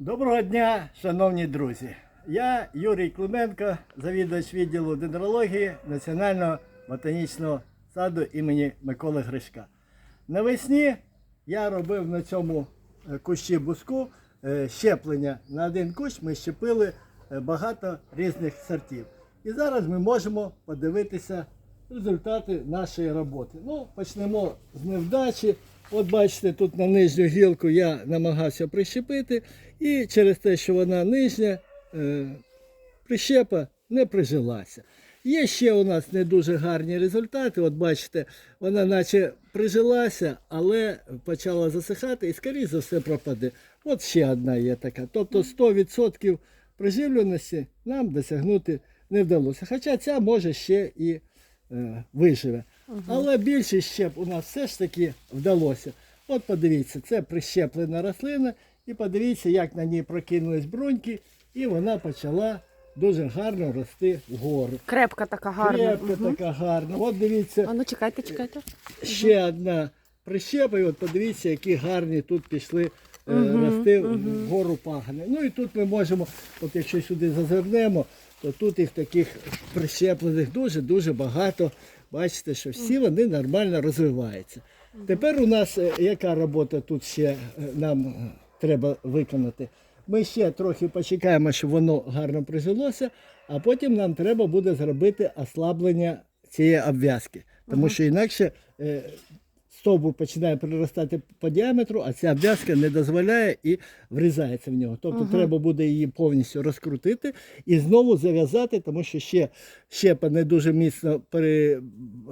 Доброго дня, шановні друзі. Я Юрій Клименко, завідувач відділу дендрології Національного ботанічного саду імені Миколи Гришка. Навесні я робив на цьому е, кущі буску е, щеплення. На один кущ ми щепили е, багато різних сортів. І зараз ми можемо подивитися результати нашої роботи. Ну, почнемо з невдачі. От бачите, тут на нижню гілку я намагався прищепити, і через те, що вона нижня, е, прищепа не прижилася. Є ще у нас не дуже гарні результати. От бачите, вона наче прижилася, але почала засихати і, скоріше за все, пропаде. От ще одна є така. Тобто 100% приживленості нам досягнути не вдалося. Хоча ця може ще і е, виживе. Але більшість щеп у нас все ж таки вдалося. От подивіться, це прищеплена рослина, і подивіться, як на ній прокинулись бруньки, і вона почала дуже гарно рости вгору. Крепка така гарна. Крепка Мгм. така гарна. От дивіться, А ну чекайте, чекайте. ще одна прищепа, і от подивіться, які гарні тут пішли е, Мгм, рости мгм. вгору пагани. Ну і тут ми можемо, от якщо сюди зазирнемо, то тут їх таких прищеплених дуже-дуже багато. Бачите, що всі вони нормально розвиваються. Тепер у нас е, яка робота тут ще е, нам е, треба виконати? Ми ще трохи почекаємо, щоб воно гарно прижилося, а потім нам треба буде зробити ослаблення цієї обв'язки. Тому що інакше стовбур починає приростати по діаметру, а ця обв'язка не дозволяє і врізається в нього. Тобто треба буде її повністю розкрутити і знову зав'язати, тому що ще щепа не дуже міцно при,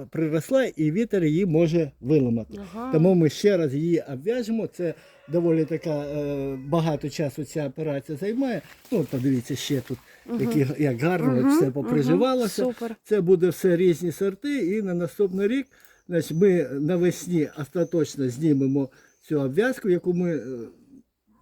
приросла, і вітер її може виламати. Ага. Тому ми ще раз її обв'яжемо. Це доволі така е, багато часу ця операція займає. Ну, подивіться, ще тут які, як гарно Мгм, все поприживалося. супер. Це буде все різні сорти, і на наступний рік значить, ми навесні остаточно знімемо цю обв'язку, яку ми е,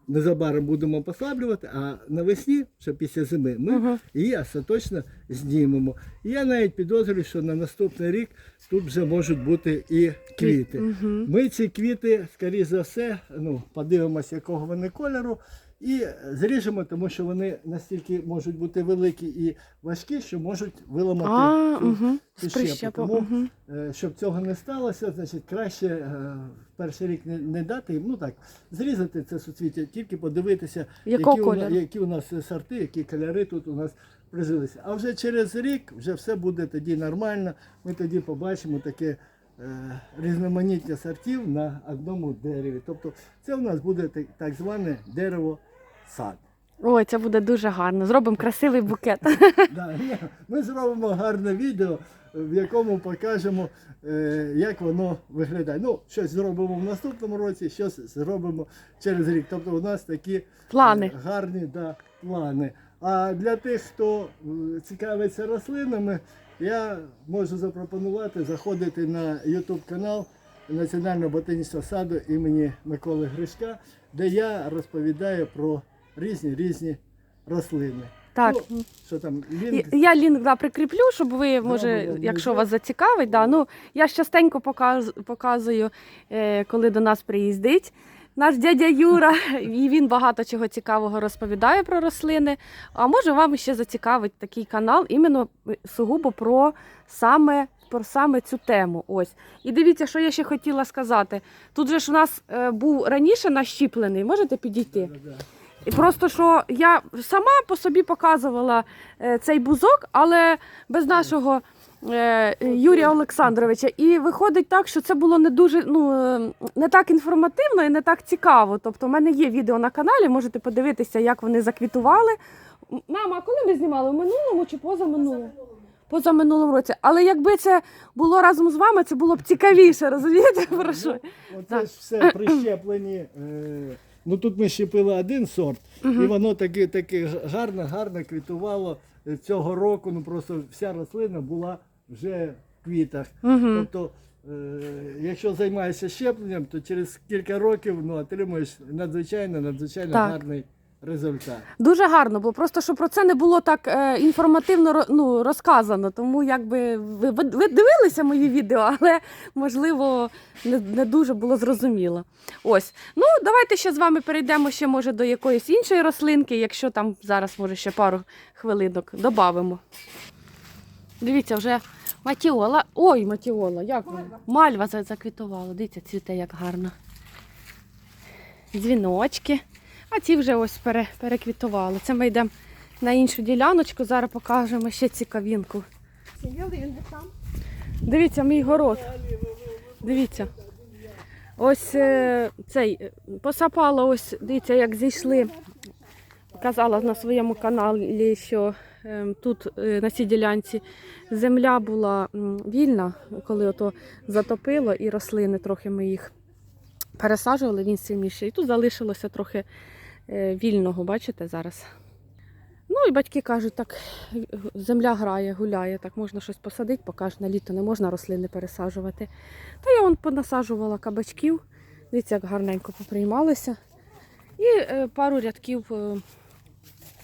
незабаром будемо послаблювати, а навесні, ще після зими, ми її остаточно знімемо. І я навіть підозрюю, що на наступний рік тут вже можуть бути і квіти. Ми ці квіти, скоріш за все, ну, подивимося, якого вони кольору, і зріжемо, тому що вони настільки можуть бути великі і важкі, що можуть виламати А, цю, угу. цю щепу. Тому, Угу. щоб цього не сталося, значить краще е, в перший рік не, не дати їм, ну так, зрізати це суцвіття, тільки подивитися, Якого які, у, які у нас сорти, які кольори тут у нас прижилися. А вже через рік вже все буде тоді нормально. Ми тоді побачимо таке е, різноманіття сортів на одному дереві. Тобто це у нас буде так, зване дерево сад. Ой, це буде дуже гарно. Зробимо красивий букет. Да, ні, ми зробимо гарне відео, в якому покажемо, е, як воно виглядає. Ну, щось зробимо в наступному році, щось зробимо через рік. Тобто у нас такі Плани. е, гарні да, плани. А для тих, хто е, цікавиться рослинами, я можу запропонувати заходити на YouTube канал Національного ботанічного саду імені Миколи Гришка, де я розповідаю про різні різні рослини. Так. Ну, що там, Я- лінк Я лінк да, прикріплю, щоб ви, може, Зробимо якщо вас зацікавить, да, ну, я ж частенько показ, показую, е, коли до нас приїздить наш дядя Юра, і він багато чого цікавого розповідає про рослини. А може вам ще зацікавить такий канал іменно е, сугубо про саме, про саме цю тему. Ось. І дивіться, що я ще хотіла сказати. Тут же ж у нас е, був раніше нащіплений, можете підійти? І просто що я сама по собі показувала е, цей бузок, але без нашого Юрія Олександровича. І виходить так, що це було не дуже ну, е, не так інформативно і не так цікаво. Тобто, в мене є відео на каналі, можете подивитися, як вони заквітували. Мама, коли ми знімали? В минулому чи позаминулому? Позаминулому році. Але якби це було разом з вами, це було б цікавіше, розумієте? Про що? Ну, Оце ж все прищеплені. Е, ну тут ми щепили один сорт, і воно таке, таке гарно, гарно квітувало е, цього року. Ну просто вся рослина була вже в квітах. Мгм. Тобто, е, якщо займаєшся щепленням, то через кілька років ну, отримуєш надзвичайно надзвичайно Так. гарний результат. Дуже гарно, бо просто що про це не було так е, інформативно ну, розказано. Тому якби ви, ви, ви дивилися мої відео, але можливо не, не дуже було зрозуміло. Ось. Ну, давайте ще з вами перейдемо ще може до якоїсь іншої рослинки, якщо там зараз може ще пару хвилинок додамо. Дивіться, вже матіола. Ой, матіола, як вона? Мальва заквітувала. Дивіться, цвіте як гарно. Дзвіночки. А ці вже ось пере, переквітували. Це ми йдемо на іншу діляночку, зараз покажемо ще цікавінку. Дивіться, мій город. Дивіться. Ось е, цей е, посапала, ось дивіться, як зійшли. Казала на своєму каналі, що е, тут е, на цій ділянці земля була вільна, коли ото затопило, і рослини трохи ми їх пересаджували, він сильніший. І тут залишилося трохи е, вільного, бачите, зараз. Ну і батьки кажуть, так земля грає, гуляє, так можна щось посадити, поки ж на літо не можна рослини пересаджувати. Та я вон понасаджувала кабачків, дивіться, як гарненько поприймалися. І е, пару рядків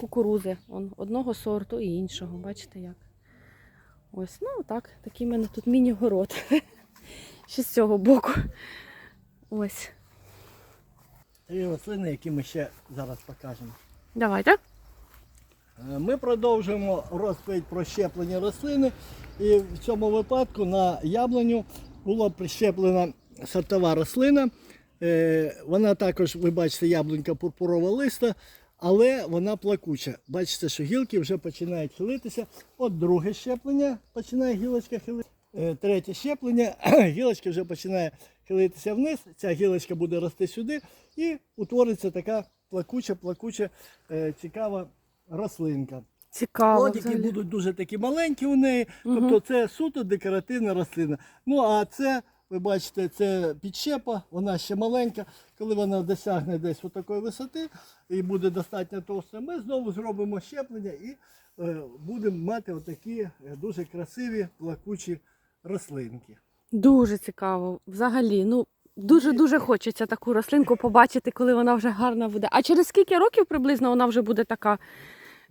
кукурузи, он, одного сорту і іншого, бачите як. Ось, ну так, такий в мене тут міні-город. Ще з цього боку. Ось. Три рослини, які ми ще зараз покажемо. Давайте. Е, Ми продовжуємо розповідь про щеплення рослини. І в цьому випадку на яблуню була прищеплена сортова рослина. Е, Вона також, ви бачите, яблунька пурпурова листа, але вона плакуча. Бачите, що гілки вже починають хилитися. От друге щеплення починає гілочка хилитися. Е, Третє щеплення, гілочка вже починає хилитися вниз. Ця гілочка буде рости сюди і утвориться така плакуча, плакуча, е, цікава рослинка. Цікаво. Плодики будуть дуже такі маленькі у неї, Мгм. тобто це суто декоративна рослина. Ну а це, ви бачите, це підщепа, вона ще маленька. Коли вона досягне десь такої висоти і буде достатньо товста, ми знову зробимо щеплення і е, будемо мати отакі е, дуже красиві плакучі рослинки. Дуже цікаво. Взагалі, ну дуже-дуже хочеться таку рослинку побачити, коли вона вже гарна буде. А через скільки років приблизно вона вже буде така?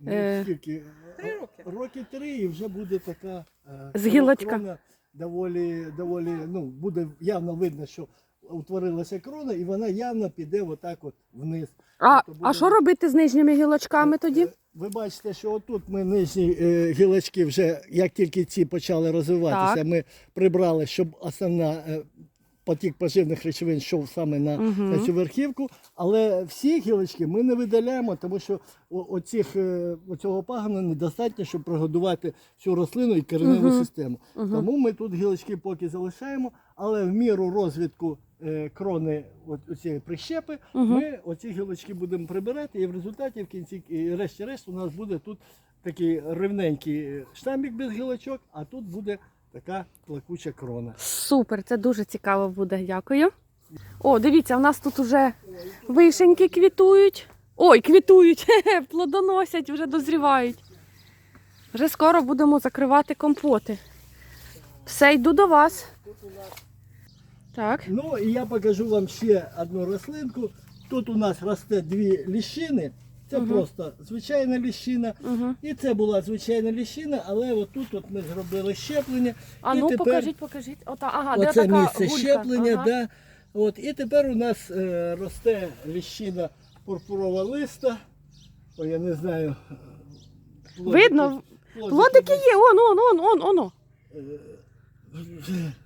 Ну, Е, скільки? Три роки. Роки три і вже буде така е, З гілочка. Доволі, доволі, ну, буде явно видно, що утворилася крона, і вона явно піде отак от вниз. А, Тобто а що робити з нижніми гілочками тоді? Е, Ви бачите, що отут ми нижні е, гілочки вже, як тільки ці почали розвиватися, Так. ми прибрали, щоб основна е, потік поживних речовин йшов саме на, Мгм. на цю верхівку. Але всі гілочки ми не видаляємо, тому що оцих, е, оцього пагона недостатньо, щоб прогодувати всю рослину і кореневу Мгм. систему. Тому ми тут гілочки поки залишаємо, але в міру розвитку е, крони цієї прищепи Мгм. ми оці гілочки будемо прибирати, і в результаті в кінці, решті-решт, у нас буде тут такий рівненький е, штамбік без гілочок, а тут буде така плакуча крона. Супер, це дуже цікаво буде. Дякую. О, дивіться, у нас тут уже вишеньки квітують. Ой, квітують, плодоносять, вже дозрівають. Вже скоро будемо закривати компоти. Все, йду до вас. Так. Ну і я покажу вам ще одну рослинку. Тут у нас росте дві ліщини. Це Мгм. просто звичайна ліщина. Угу. І це була звичайна ліщина, але отут от ми зробили щеплення. А І ну тепер- покажіть, покажіть. Ота, ага, де Оце така місце гулька. щеплення, Ага. да. От, і тепер у нас е, росте ліщина пурпурова листа. Ой, я не знаю. е, плодики- Видно, Плодики є, он, он, он, он, оно.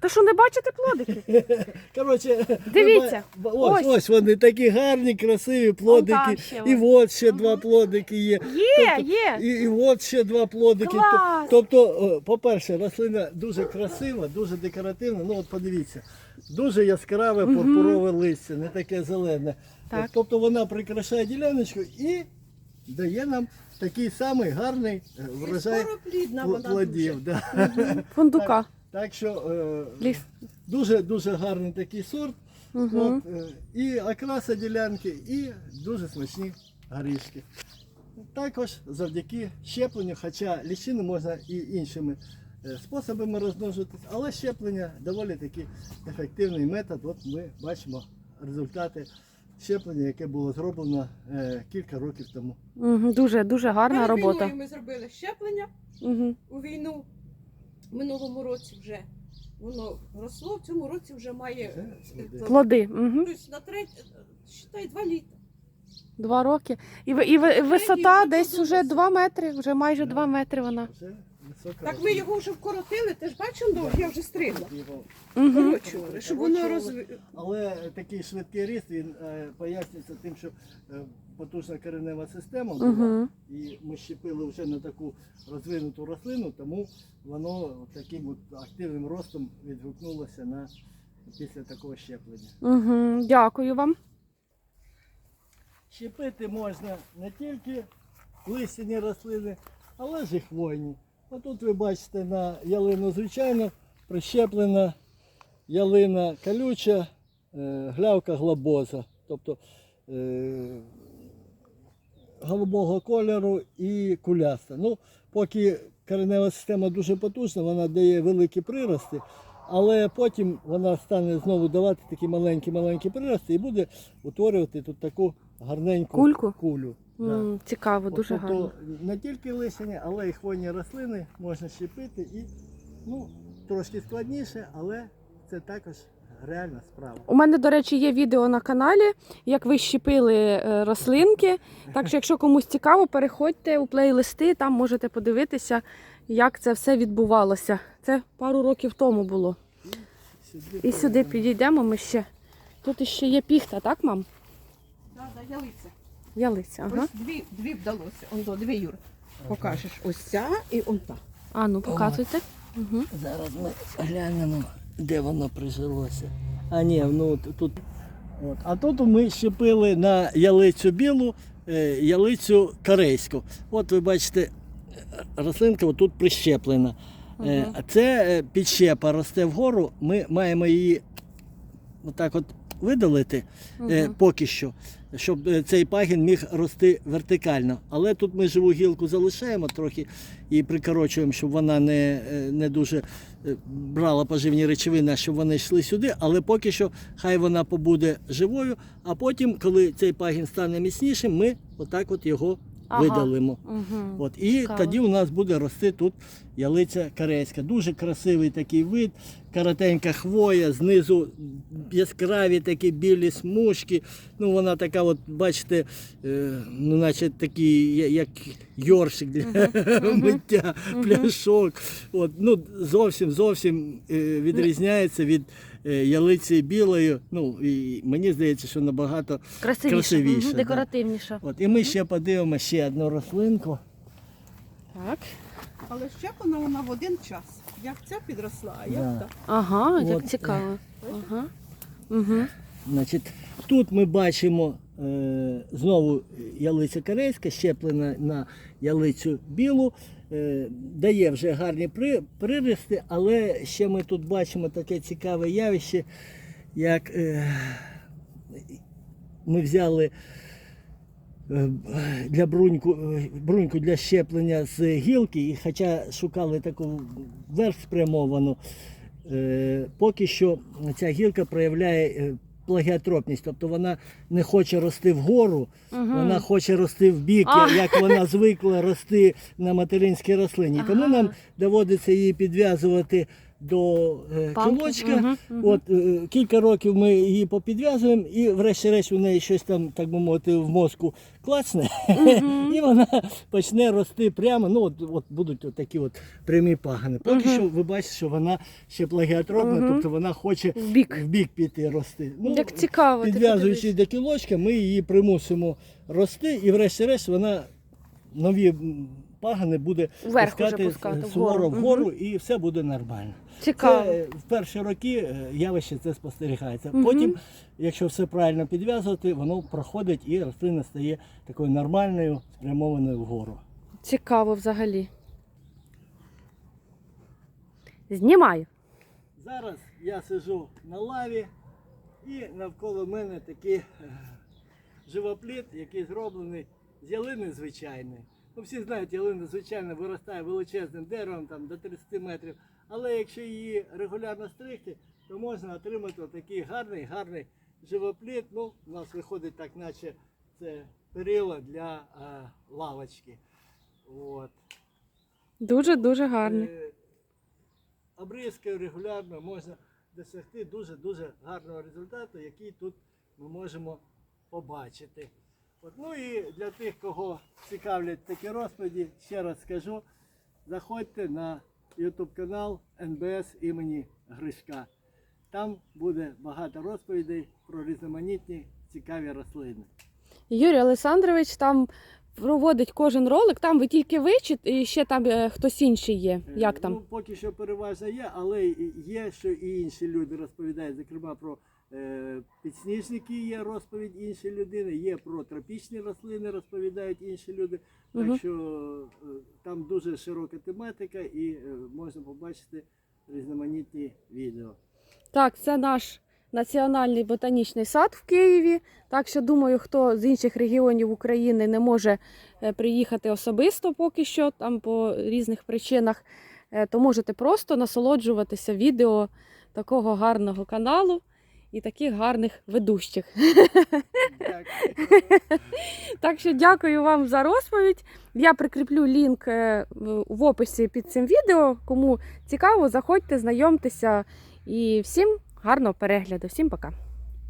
Та що не бачите плодики? Коротше, Дивіться, ба- ось, ось. ось вони такі гарні, красиві плодики. ще і от ще два плодики є. Є, Тобто- є. І, і от ще два плодики. Клас! Тобто, по-перше, рослина дуже красива, дуже декоративна. Ну от подивіться, дуже яскраве пурпурове листя, не таке зелене. Так. Тобто вона прикрашає діляночку і дає нам такий самий гарний е, врожай плодів. Да. Фундука. Так що е, дуже дуже гарний такий сорт. Угу. От, е, і окраса ділянки, і дуже смачні горішки. Також завдяки щепленню, хоча ліщину можна і іншими е, способами розмножити, але щеплення доволі таки ефективний метод. От ми бачимо результати щеплення, яке було зроблено е, кілька років тому. Угу, дуже, дуже гарна Перед робота. війною ми зробили щеплення Угу. у війну. В минулому році вже воно росло, в цьому році вже має плоди. Угу. Тобто на третє, считай, два літа. Два роки. І, ви- і, ви- висота десь уже подобається. 2 метри, вже майже Да. 2 метри вона. Це Так ми його вже вкоротили, ти ж бачив, довго, я вже стригла. Угу. Щоб воно Корочували. Але такий швидкий ріст він е, пояснюється тим, що е, потужна коренева система була, Угу. і ми щепили вже на таку розвинуту рослину, тому воно таким от активним ростом відгукнулося на після такого щеплення. Угу. Дякую вам. Щепити можна не тільки листяні рослини, але ж і хвойні. Отут ви бачите на ялину звичайно прищеплена ялина колюча, е, глявка глобоза, тобто е, голубого кольору і куляста. Ну, поки коренева система дуже потужна, вона дає великі прирости, але потім вона стане знову давати такі маленькі-маленькі прирости і буде утворювати тут таку гарненьку Кульку? кулю. Да. Цікаво, дуже Тобто гарно. Не тільки лисяні, але й хвойні рослини можна щепити і ну, трошки складніше, але це також реальна справа. У мене, до речі, є відео на каналі, як ви щепили е, рослинки. Так що, якщо комусь цікаво, переходьте у плейлисти, там можете подивитися, як це все відбувалося. Це пару років тому було. Сюди І сюди підійдемо ми ще. Тут ще є піхта, так, мам? Да, да, ялиця. Ялиця, ага. Ось дві, дві вдалося. Он до дві, Юр. Покажеш. Ось ця і он та. А ну показуйте. Угу. Зараз ми глянемо, де воно прижилося. А ні, ну тут. От. А тут ми щепили на ялицю білу, е, ялицю корейську. От ви бачите, рослинка тут прищеплена. Е, це е, підщепа росте вгору. Ми маємо її отак от видалити е, поки що, щоб е, цей пагін міг рости вертикально. Але тут ми живу гілку залишаємо трохи і прикорочуємо, щоб вона не, е, не дуже е, брала поживні речовини, щоб вони йшли сюди. Але поки що хай вона побуде живою, а потім, коли цей пагін стане міцнішим, ми отак от його Ага. видалимо. Угу. От, і Цікаво. тоді у нас буде рости тут ялиця корейська. Дуже красивий такий вид, коротенька хвоя, знизу яскраві такі білі смужки. Ну, вона така, от, бачите, е, ну, наче такий, як йоршик для миття, пляшок. От, ну, зовсім зовсім е, відрізняється від е, ялиці білої. Ну, і мені здається, що набагато Красивіше, красивіше, Мгм, да. декоративніше. От, і ми ще подивимо ще одну рослинку. Так. Але щеплена вона в один час. Як ця підросла, а як Да. та. Ага, От, як цікаво. Ага. Угу. Значить, тут ми бачимо е, знову ялиця корейська, щеплена на ялицю білу, е, дає вже гарні при, прирости, але ще ми тут бачимо таке цікаве явище, як е, ми взяли е, для бруньку, е, бруньку для щеплення з гілки, і хоча шукали таку вверх спрямовану, е, поки що ця гілка проявляє е, плагіатропність, тобто вона не хоче рости вгору, вона хоче рости в бік, А. як вона звикла рости на материнській рослині. Тому нам доводиться її підв'язувати до е, Палки. кілочка. Мгм. От е, кілька років ми її попідв'язуємо, і врешті-решт у неї щось там, так би мовити, в мозку клацне, і вона почне рости прямо. Ну, от, от будуть от такі от прямі пагани. Поки що ви бачите, що вона ще плагіатропна, Мгм. тобто вона хоче В бік. в бік піти рости. Ну, Як цікаво. ти до кілочка, ми її примусимо рости, і врешті-решт вона нові пагани буде Вверх пускати пускати, вгору. суворо Мгм. вгору, і все буде нормально. Цікаво. Це в перші роки е, явище це спостерігається. Мгм. Потім, якщо все правильно підв'язувати, воно проходить і рослина стає такою нормальною, спрямованою вгору. Цікаво взагалі. Знімаю. Зараз я сиджу на лаві і навколо мене такий е, живопліт, який зроблений з ялини звичайної. Ну, всі знають, ялина звичайно виростає величезним деревом там, до 30 метрів. Але якщо її регулярно стригти, то можна отримати такий гарний, гарний живопліт, ну, у нас виходить так, наче це перила для е, лавочки. От. Дуже-дуже гарний. Е, Обрізкою регулярно можна досягти дуже-дуже гарного результату, який тут ми можемо побачити. От, ну і для тих, кого цікавлять такі розповіді, ще раз скажу, заходьте на YouTube канал НБС імені Гришка. Там буде багато розповідей про різноманітні цікаві рослини. Юрій Олександрович там проводить кожен ролик. Там ви тільки ви чи і ще там е, хтось інший є? Е, Як там? Ну, поки що переважно є, але є, що і інші люди розповідають, зокрема про е, підсніжники є розповідь інші людини, є про тропічні рослини, розповідають інші люди. Так що е, там дуже широка тематика і е, можна побачити різноманітні відео. Так, це наш національний ботанічний сад в Києві. Так що думаю, хто з інших регіонів України не може е, приїхати особисто поки що, там по різних причинах, то можете просто насолоджуватися відео такого гарного каналу і таких гарних ведущих. Дякую. Так що дякую вам за розповідь. Я прикріплю лінк е, в описі під цим відео. Кому цікаво, заходьте, знайомтеся і всім гарного перегляду. Всім пока.